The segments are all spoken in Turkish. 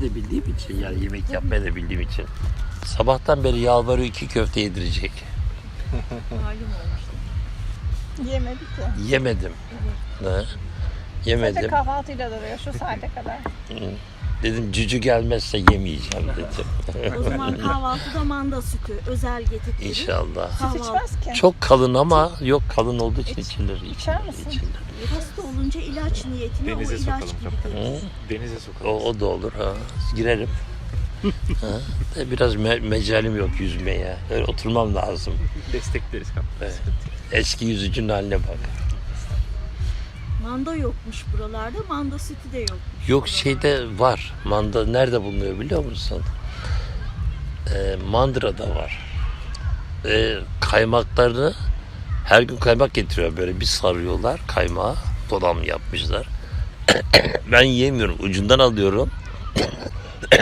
de bildiğim için yani yemek yapmayı da bildiğim için sabahtan beri yalvarıyor iki köfte yedirecek. Malum olmuştu. Yemedik ya. Yemedim. Sadece Yemedim. kahvaltıyla duruyor şu saate kadar. Dedim cücü gelmezse yemeyeceğim dedim. O zaman kahvaltıda manda sütü özel getirtirim. İnşallah. Süt içmez ki. Çok kalın ama yok kalın olduğu için İç- içilir. içer içilir, misin? içilir. Hasta olunca ilaç niyetine Denize o ilaç sokalım gibi. kaptanım. Hı? Denize O, sokalım. o da olur ha. Girerim. ha? De Biraz me- mecalim yok yüzmeye. Öyle oturmam lazım. Destekleriz kaptanım. Evet. Eski yüzücünün haline bak. Manda yokmuş buralarda, manda sütü de yokmuş. Yok şeyde var. Manda nerede bulunuyor biliyor musun? Ee, Mandıra'da var. Ee, kaymaklarını her gün kaymak getiriyor böyle bir sarıyorlar kaymağı. Dolam yapmışlar. ben yiyemiyorum. Ucundan alıyorum.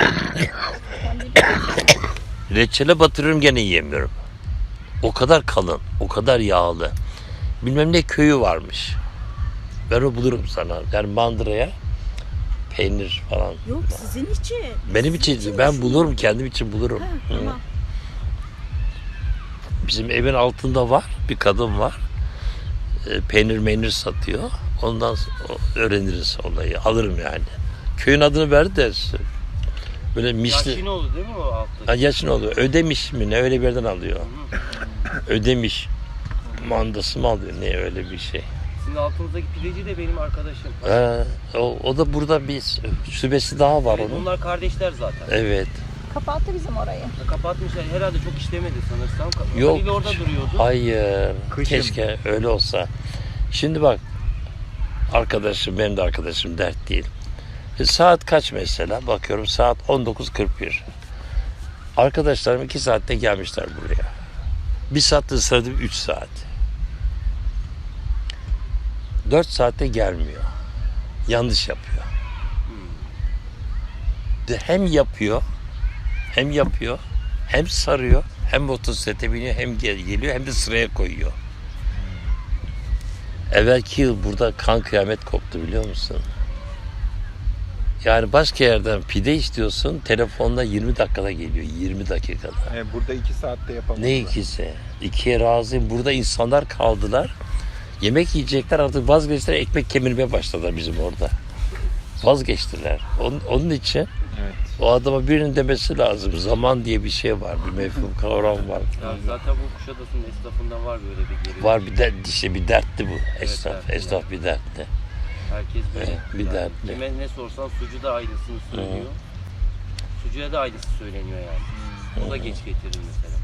Reçele batırıyorum gene yiyemiyorum. O kadar kalın, o kadar yağlı. Bilmem ne köyü varmış. Ben o bulurum sana. Yani mandıraya peynir falan. Yok sizin için. Benim Sizin için ben şu- bulurum, kendim için bulurum. Ha, Hı. tamam. Bizim evin altında var, bir kadın var. E, peynir meynir satıyor. Ondan sonra öğreniriz olayı. Alırım yani. Köyün adını verdi de böyle mişli. Yaşin oldu değil mi o altta? Ha, yaşın oluyor. Ödemiş mi ne öyle bir yerden alıyor. Ödemiş. Mandası mı alıyor ne öyle bir şey. Sizin altınızdaki pideci de benim arkadaşım. Ha, o, o da burada bir şubesi daha var Evet, onun. onlar kardeşler zaten. Evet. Kapattı bizim orayı. Kapatmışlar. Herhalde çok işlemedi sanırsam. Yok. Halil orada duruyordu. Hayır. Kışın. Keşke öyle olsa. Şimdi bak arkadaşım benim de arkadaşım dert değil. E, saat kaç mesela? Bakıyorum saat 19.41. Arkadaşlarım 2 saatte gelmişler buraya. Bir saatte ısırdım 3 saat. 4 saatte gelmiyor. Yanlış yapıyor. De hem yapıyor, hem yapıyor, hem sarıyor, hem motosiklete biniyor, hem gel- geliyor, hem de sıraya koyuyor. Evvelki yıl burada kan kıyamet koptu biliyor musun? Yani başka yerden pide istiyorsun, telefonda 20 dakikada geliyor, 20 dakikada. He, burada iki saatte yapamadılar. Ne ikisi? İkiye razıyım. Burada insanlar kaldılar. Yemek yiyecekler artık vazgeçtiler. Ekmek kemirmeye başladılar bizim orada. Vazgeçtiler. Onun, onun için Evet. o adama birinin demesi lazım. Zaman diye bir şey var. Bir mefhum kavram var. Ya zaten bu Kuşadası'nın esnafında var böyle bir geri. Var bir dert, işte bir dertli bu. Esnaf, evet. esnaf bir dertli. Herkes böyle. Evet, bir dertli. Kime ne sorsan sucu da aynısını söylüyor. Sucuya da aynısı söyleniyor yani. O da geç getirir mesela.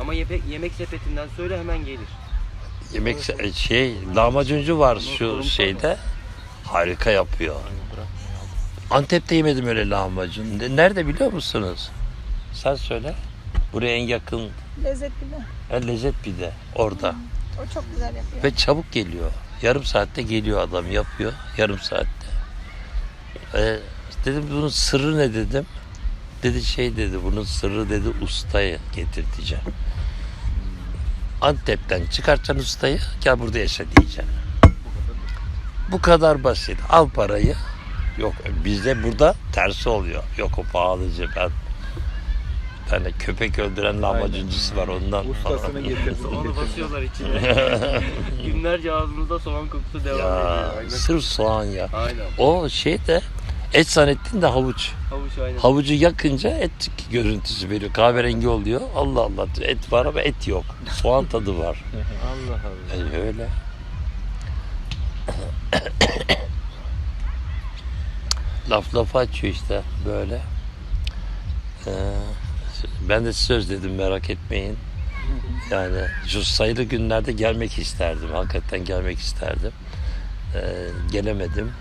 Ama yemek, yemek sepetinden söyle hemen gelir. Yemek se- şey, lahmacuncu var şu şeyde. Harika yapıyor. Antep'te yemedim öyle lahmacun. Ne- Nerede biliyor musunuz? Sen söyle. Buraya en yakın Lezzetli de. ha, lezzet bir de orada. O çok güzel yapıyor. Ve çabuk geliyor. Yarım saatte geliyor adam yapıyor. Yarım saatte. Ee, dedim bunun sırrı ne dedim. Dedi şey dedi bunun sırrı dedi ustayı getirteceğim. Antep'ten çıkartacaksın ustayı gel burada yaşa diyeceğim. Bu kadar basit. Al parayı. Yok bizde burada tersi oluyor. Yok o pahalıcı ben. Bir tane köpek öldüren lahmacuncusu var ondan. Ustasını getirsin. Onu basıyorlar içine. Günlerce ağzınızda soğan kokusu devam Ya ediyor. Aynen. sırf soğan ya. Aynen. O şey de et zannettin de havuç. Havuç aynen. Havucu yakınca et görüntüsü veriyor. Kahverengi oluyor. Allah Allah et var ama et yok. Soğan tadı var. Allah Allah. Yani öyle. Laf lafa açıyor işte böyle. Ee, ben de söz dedim merak etmeyin. Yani şu sayılı günlerde gelmek isterdim. Hakikaten gelmek isterdim. Ee, gelemedim.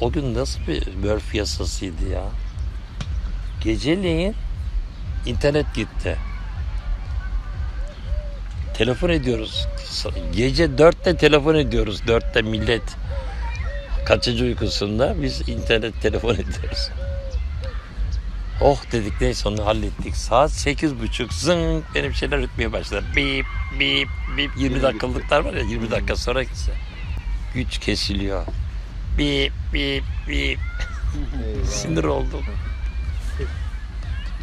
O gün nasıl bir Murphy yasasıydı ya. Geceleyin internet gitti. Telefon ediyoruz. Gece dörtte telefon ediyoruz. Dörtte millet kaçıncı uykusunda biz internet telefon ediyoruz. Oh dedik neyse onu hallettik. Saat sekiz buçuk zın benim şeyler ötmeye başladı. Bip bip bip 20 dakikalıklar var ya 20 dakika sonra güç kesiliyor. Bip bip bip. Sinir oldum.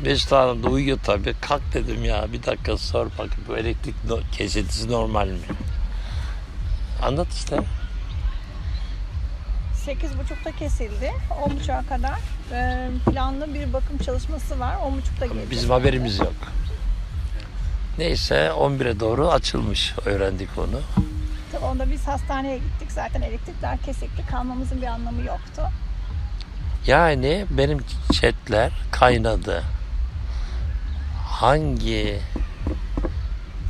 Mesut Hanım da uyuyor tabii. Kalk dedim ya bir dakika sor bakayım bu elektrik no- kesintisi normal mi? Anlat işte. 8.30'da kesildi. 10.30'a kadar e, planlı bir bakım çalışması var. 10.30'da gelecek. Bizim haberimiz yok. Neyse 11'e doğru açılmış. Öğrendik onu. Tabii onda biz hastaneye gittik. Zaten elektrikler kesikti. Kalmamızın bir anlamı yoktu. Yani benim chatler kaynadı. Hangi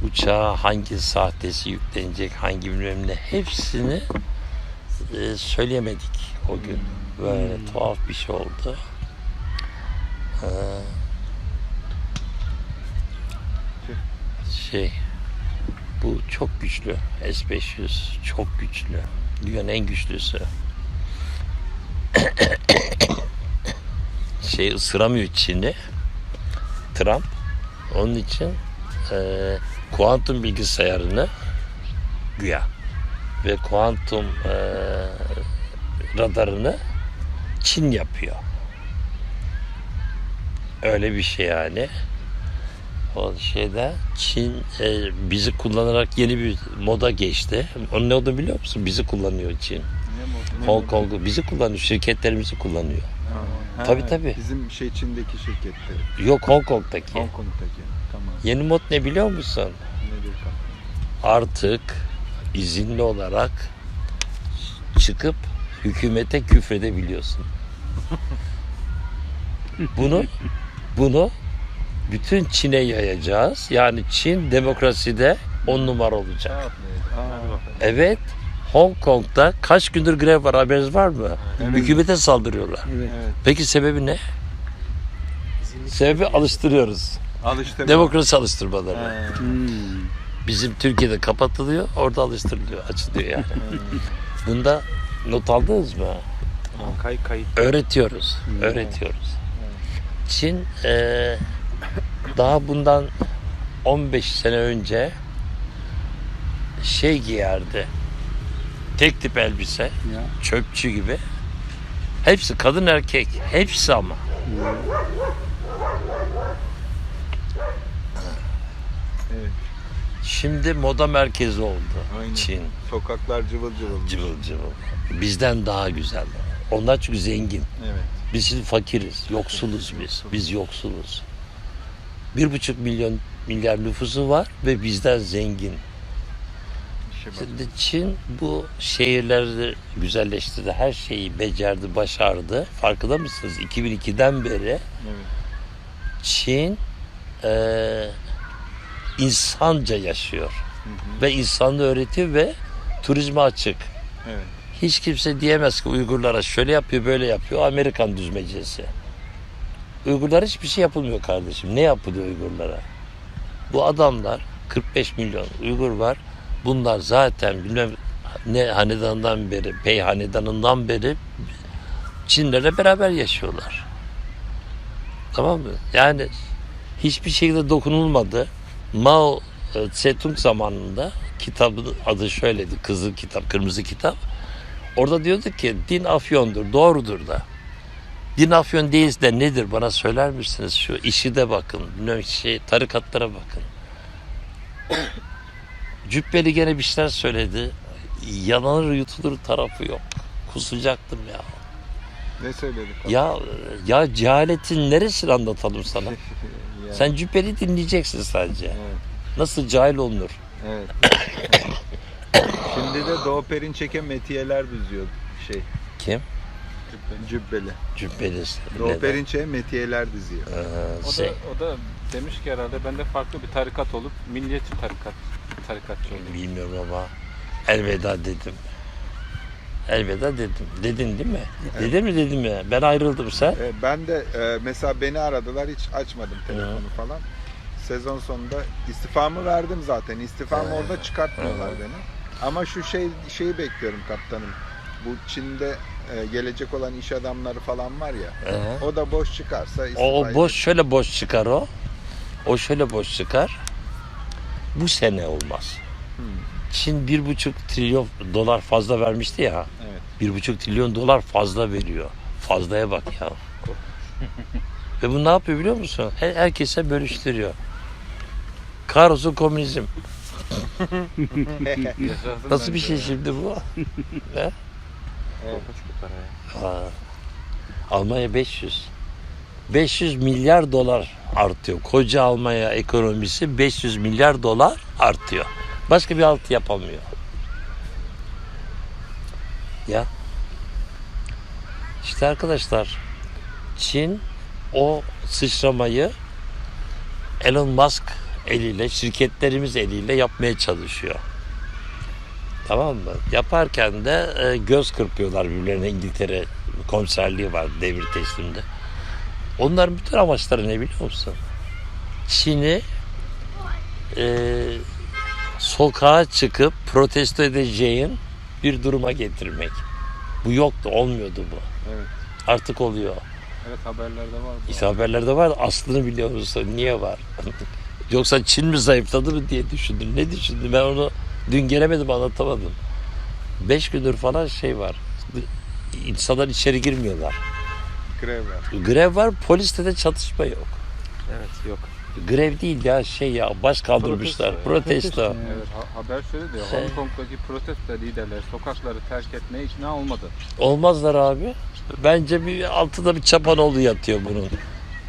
uçağa hangi sahtesi yüklenecek, hangi bilmem ne hepsini e, söyleyemedik o gün. Böyle tuhaf bir şey oldu. Ee, şey bu çok güçlü. S-500 çok güçlü. Dünyanın en güçlüsü. şey ısıramıyor Çin'i. Trump. Onun için e, kuantum bilgisayarını güya ve kuantum e, radarını Çin yapıyor. Öyle bir şey yani. O şeyde Çin e, bizi kullanarak yeni bir moda geçti. Onun ne olduğunu biliyor musun? Bizi kullanıyor Çin. Ne? Hong Kong'u bizi kullanıyor, şirketlerimizi kullanıyor. Ha, Tabii, tabii. Bizim şey Çin'deki şirketleri. Yok Hong Kong'daki. Hong Kong'daki. Tamam. Yeni mod ne biliyor musun? Nedir? Artık izinli olarak çıkıp hükümete küfredebiliyorsun. Bunu bunu bütün Çin'e yayacağız. Yani Çin demokraside on numara olacak. Evet. Hong Kong'da kaç gündür grev var haberiniz var mı? Evet. Hükümete saldırıyorlar. evet. Peki sebebi ne? Sebebi alıştırıyoruz. Alıştırma. Demokrasi alıştırmaları. Ha, Bizim Türkiye'de kapatılıyor, orada alıştırılıyor, açılıyor yani. Bunda not aldınız mı? Kay kayıt. Öğretiyoruz, öğretiyoruz. Çin eee, daha bundan 15 sene önce şey giyerdi. Tek tip elbise, çöpçü gibi. Hepsi kadın erkek, hepsi ama. Evet. Şimdi moda merkezi oldu Aynen. Çin. Sokaklar cıvıl cıvıl. Cıvıl cıvıl. Bizden daha güzel. Onlar çünkü zengin. Evet. Biz şimdi fakiriz, yoksuluz biz. Biz yoksuluz. Bir buçuk milyon milyar nüfusu var ve bizden zengin. Şimdi Çin bu şehirleri güzelleştirdi. Her şeyi becerdi, başardı. Farkında mısınız? 2002'den beri Evet. Çin eee insanca yaşıyor. Hı hı. Ve insanlığı öğretiyor ve turizme açık. Evet. Hiç kimse diyemez ki Uygurlara şöyle yapıyor böyle yapıyor Amerikan düzmecesi. Uygurlara hiçbir şey yapılmıyor kardeşim. Ne yapılıyor Uygurlara? Bu adamlar 45 milyon Uygur var. Bunlar zaten bilmem ne hanedandan beri, Pey hanedanından beri Çinlerle beraber yaşıyorlar. Tamam mı? Yani hiçbir şekilde dokunulmadı. Mao e, Tse-tung zamanında kitabın adı şöyleydi. Kızıl kitap, kırmızı kitap. Orada diyordu ki din afyondur, doğrudur da. Din afyon değilse de nedir bana söyler misiniz? Şu işi de bakın, bilmem şey, tarikatlara bakın. Cübbeli gene bir şeyler söyledi. Yanılır yutulur tarafı yok. Kusacaktım ya. Ne söyledik? Ya ya cehaletin neresini anlatalım sana? Ya, Sen Cübbeli dinleyeceksin sadece. Evet. Nasıl cahil olunur? Evet. Şimdi de Doğu Perinçek'e metiyeler düzüyor şey. Kim? Cübbeli. Cübbeli. Doğu Neden? Perinçek'e metiyeler diziyor. Ee, O şey, da, o da demiş ki herhalde ben de farklı bir tarikat olup milliyetçi tarikat tarikatçı olayım. bilmiyorum ama elveda dedim. Elveda dedim. Dedin değil mi? Dedin mi dedim mi? Ben ayrıldım sen. E, ben de e, mesela beni aradılar hiç açmadım telefonu falan. Sezon sonunda istifamı verdim zaten. İstifamı Hı. orada çıkartmıyorlar Hı. beni. Ama şu şey şeyi bekliyorum kaptanım. Bu Çin'de e, gelecek olan iş adamları falan var ya. Ee, O da boş çıkarsa o, o boş şöyle boş çıkar o. O şöyle boş çıkar. Bu sene olmaz. Hmm. Çin bir buçuk trilyon dolar fazla vermişti ya. Evet. Bir buçuk trilyon dolar fazla veriyor. Fazlaya bak ya. Ve bu ne yapıyor biliyor musun? Her, herkese bölüştürüyor. Kahrolsun komünizm. Nasıl bir şey şimdi bu? Korkunç bir para ya. Aa, Almanya 500. 500 milyar dolar artıyor. Koca Almanya ekonomisi 500 milyar dolar artıyor. Başka bir altı yapamıyor. Ya. İşte arkadaşlar Çin o sıçramayı Elon Musk eliyle, şirketlerimiz eliyle yapmaya çalışıyor. Tamam mı? Yaparken de e, göz kırpıyorlar birbirlerine İngiltere komiserliği var devir teslimde. Onların bütün amaçları ne biliyor musun? Çin'i e, sokağa çıkıp protesto edeceğin bir duruma getirmek. Bu yoktu, olmuyordu bu. Evet. Artık oluyor. Evet haberlerde var. bu. İşte haberlerde var aslını biliyor musun? Niye var? Yoksa Çin mi zayıfladı mı diye düşündüm. Ne düşündüm? Ben onu dün gelemedim anlatamadım. Beş gündür falan şey var. İnsanlar içeri girmiyorlar. Grev var. Grev var, poliste de çatışma yok. Evet yok. Grev değil ya şey ya baş kaldırmışlar. Protesto. Protesto. Evet ha- haber şöyle diyor. Hong Kong'daki protesto liderler sokakları terk etmeye ikna olmadı. Olmazlar abi. Bence bir altında bir çapanoğlu yatıyor bunun.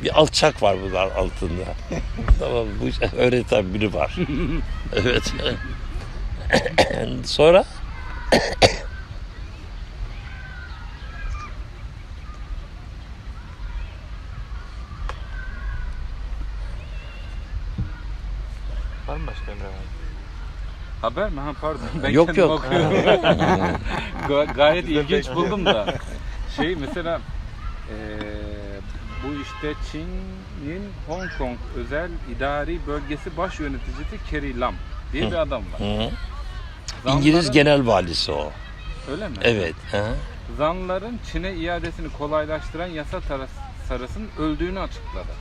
Bir alçak var bunlar altında. tamam bu öğreten biri var. evet. Sonra Var mı başka Emre abi? Haber mi? Ha pardon. Ben Yok, kendim yok. okuyorum. Ga- gayet ilginç buldum da. Şey mesela eee, bu işte Çin'in Hong Kong özel idari bölgesi baş yöneticisi Carrie Lam diye bir adam var. Hı. İngiliz genel valisi o. Öyle mi? Evet. Hı. Zanların Çin'e iadesini kolaylaştıran yasa tasarısının öldüğünü açıkladı.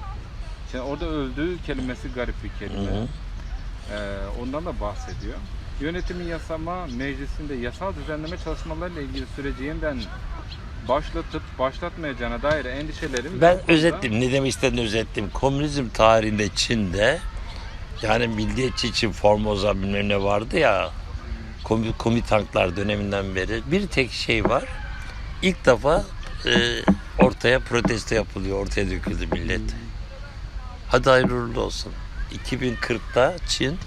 Şimdi orada öldüğü kelimesi garip bir kelime. Hı hı. Ee, ondan da bahsediyor. Yönetimin yasama meclisinde yasal düzenleme çalışmalarıyla ilgili süreci yeniden başlatıp başlatmayacağına dair endişelerim Ben konuda- özetledim. Ne demek istediğini özetledim. Komünizm tarihinde Çin'de yani milliyetçi için Formosa bilmem ne vardı ya komitanklar döneminden beri bir tek şey var. İlk defa e, ortaya protesto yapılıyor. Ortaya döküldü millet. Hadi hayırlı olsun. 2040'ta Çin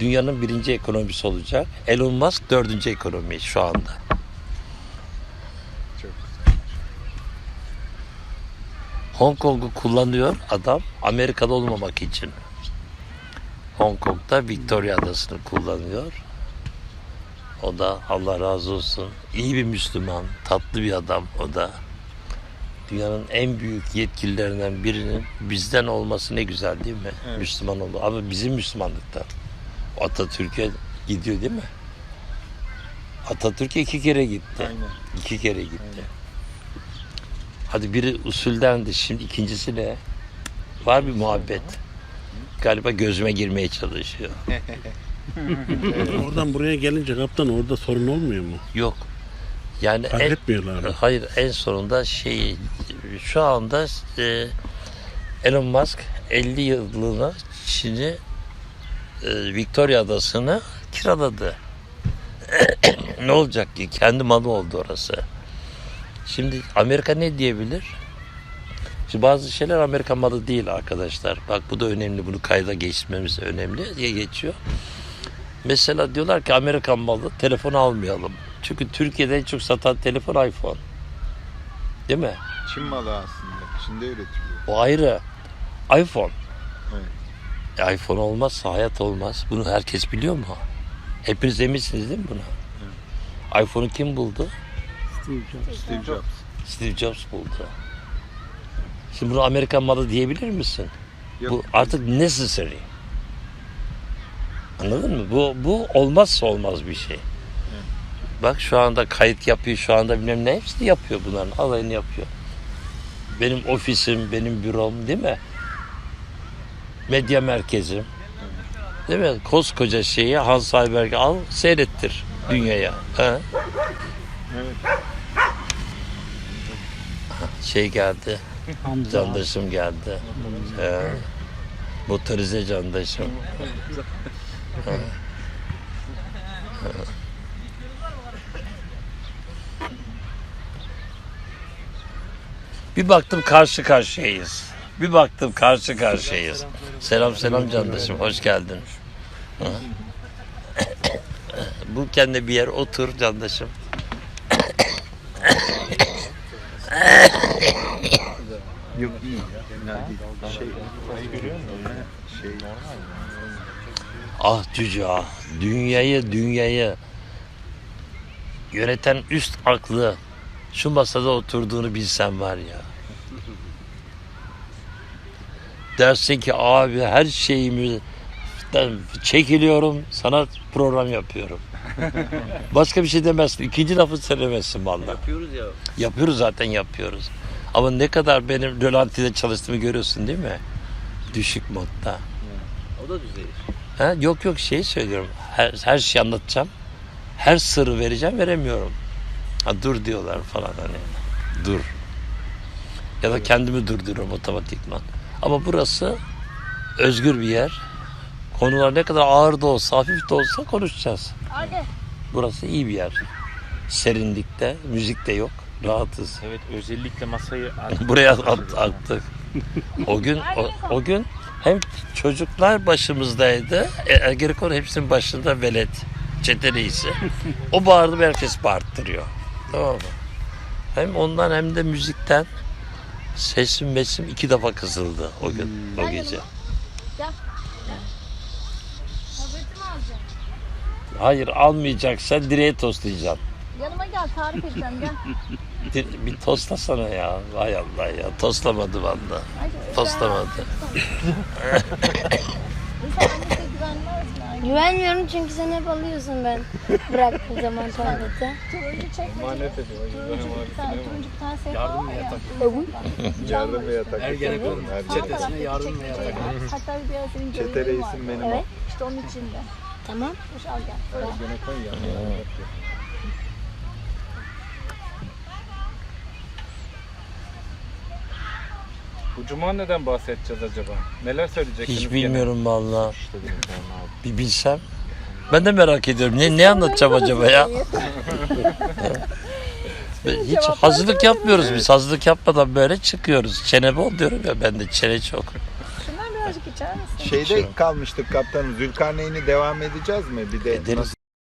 dünyanın birinci ekonomisi olacak. Elon Musk dördüncü ekonomi şu anda. Hong Kong'u kullanıyor adam Amerika'da olmamak için. Hong Kong'da Victoria Adası'nı kullanıyor. O da Allah razı olsun. iyi bir Müslüman, tatlı bir adam o da. Dünyanın en büyük yetkililerinden birinin bizden olması ne güzel değil mi? Evet. Müslüman oldu. Ama bizim Müslümanlıkta. Atatürk'e gidiyor değil mi? Atatürk'e iki kere gitti. Aynen. İki kere gitti. Aynen. Hadi biri usuldendi. Şimdi ikincisi ne? Var bir muhabbet. Galiba gözüme girmeye çalışıyor. Oradan buraya gelince kaptan orada sorun olmuyor mu? Yok. Yani en, etmiyorlar mı? hayır en sonunda şey şu anda e, Elon Musk 50 yıllığına Çin'i e, Victoria Adası'nı kiraladı. ne olacak ki? Kendi malı oldu orası. Şimdi Amerika ne diyebilir? Şimdi bazı şeyler Amerika malı değil arkadaşlar. Bak bu da önemli. Bunu kayda geçmemiz önemli diye geçiyor. Mesela diyorlar ki Amerikan malı telefon almayalım. Çünkü Türkiye'de en çok satan telefon iPhone. Değil mi? Çin malı aslında. Çin'de üretiliyor. O ayrı. iPhone. E, iPhone olmazsa hayat olmaz. Bunu herkes biliyor mu? Hepiniz eminsiniz değil mi buna? iPhone'u kim buldu? Steve Jobs. Steve Jobs buldu. Şimdi bunu Amerikan malı diyebilir misin? Yok. Bu artık necessary. Anladın mı? Bu bu olmazsa olmaz bir şey. Bak şu anda kayıt yapıyor, şu anda bilmem ne hepsini yapıyor bunların. Alayını yapıyor. Benim ofisim, benim bürom değil mi? Medya merkezim. Değil mi? Koskoca şeyi Hans Heiberg'i al seyrettir dünyaya. Ha? Şey geldi. Candaşım geldi. He. Motorize candaşım. Bir baktım karşı karşıyayız. Bir baktım karşı karşıyayız. Selam selam candaşım, hoş geldin. Ha. Bu kendi bir yer otur candaşım. Yok değil. Şey, görüyor musun? Şey, Ah cüce ah. Dünyayı dünyayı yöneten üst aklı şu masada oturduğunu bilsen var ya. Dersin ki abi her şeyimi çekiliyorum sana program yapıyorum. Başka bir şey demezsin. İkinci lafı söylemezsin vallahi. Yapıyoruz ya. Yapıyoruz zaten yapıyoruz. Ama ne kadar benim rölantide çalıştığımı görüyorsun değil mi? Düşük modda. O da düzelir. Ha, yok yok şey söylüyorum. Her, her şeyi anlatacağım. Her sırrı vereceğim veremiyorum. Ha, dur diyorlar falan hani. Dur. Ya da kendimi durduruyorum otomatikman. Ama burası özgür bir yer. Konular ne kadar ağır da olsa, hafif de olsa konuşacağız. Burası iyi bir yer. Serinlikte, müzik de yok. Rahatız. Evet özellikle masayı Buraya at- attık. O gün o, o gün hem çocuklar başımızdaydı. E, Ergenekon hepsinin başında velet. Çete reisi. O bağırdı herkes bağırttırıyor. Tamam mı? Hem ondan hem de müzikten sesim mesim iki defa kısıldı o gün o gece. Hayır almayacaksan direğe toslayacaksın. Yanıma gel tarif edeceğim gel. Dir- Bir toslasana ya. Vay Allah ya. Toslamadı valla. Toslamadı. Güvenmiyorum çünkü sen hep alıyorsun ben bıraktığım zaman tuvalete. Turuncu çekmece. Emanet ediyor. Turuncu bir tane, turuncu bir tane sehpa var ya. yardım ve yatak. Ergenekon Çetesine yardım ve yatak. Hatta bir ara senin Çete var. reisim benim. Evet. İşte onun içinde. Tamam. Hoş al gel. Ergenekon ya. Bu cuma neden bahsedeceğiz acaba? Neler söyleyeceksiniz? Hiç gene? bilmiyorum valla. Bir bilsem. Ben de merak ediyorum. Ne, ne anlatacağım acaba ya? Hiç hazırlık yapmıyoruz biz. Hazırlık yapmadan böyle çıkıyoruz. Çene bol diyorum ya ben de çene çok. Şundan birazcık içer misin? Şeyde kalmıştık kaptanım. Zülkarneyn'i devam edeceğiz mi? Bir de Ederiz